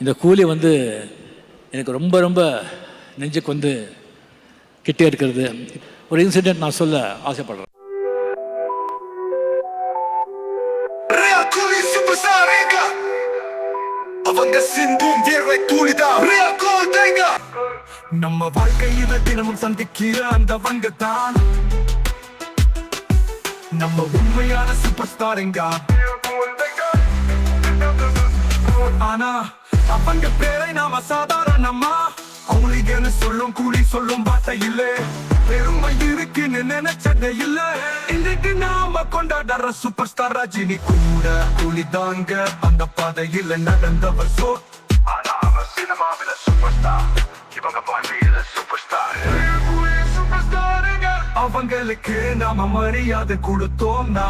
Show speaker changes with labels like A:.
A: இந்த கூலி வந்து எனக்கு ரொம்ப ரொம்ப நெஞ்சுக்கு வந்து கிட்டே இருக்கிறது ஒரு இன்சிடென்ட் நான் சொல்ல ஆசைப்படுறேன்.
B: அவங்க சிந்தும் வேர்வை தூளிதான் நம்ம வாழ்க்கையில தினமும் சந்திக்கிற அந்த வங்க தான் நம்ம உண்மையான சூப்பர் ஸ்டார் எங்க ஆனா அவங்க பேரை நாம சாதாரணமா அவங்களுக்கு சொல்லும் கூலி சொல்லும் வார்த்தை இல்ல. பெருமை இருக்குன்னு நினைச்சதே இல்ல. இன்னைக்கு நாம கொண்டாடுற சூப்பர் ஸ்டார் ரஜினி கூட கூலி தாங்க அந்த பாதையில நடந்தவர் சோ. ஆனா அவர் சினிமாவில சூப்பர் ஸ்டார் இவங்க பாண்டியில சூப்பர் ஸ்டார் சூப்பர் ஸ்டாருங்க அவங்களுக்கு நாம மரியாதை கொடுத்தோம்னா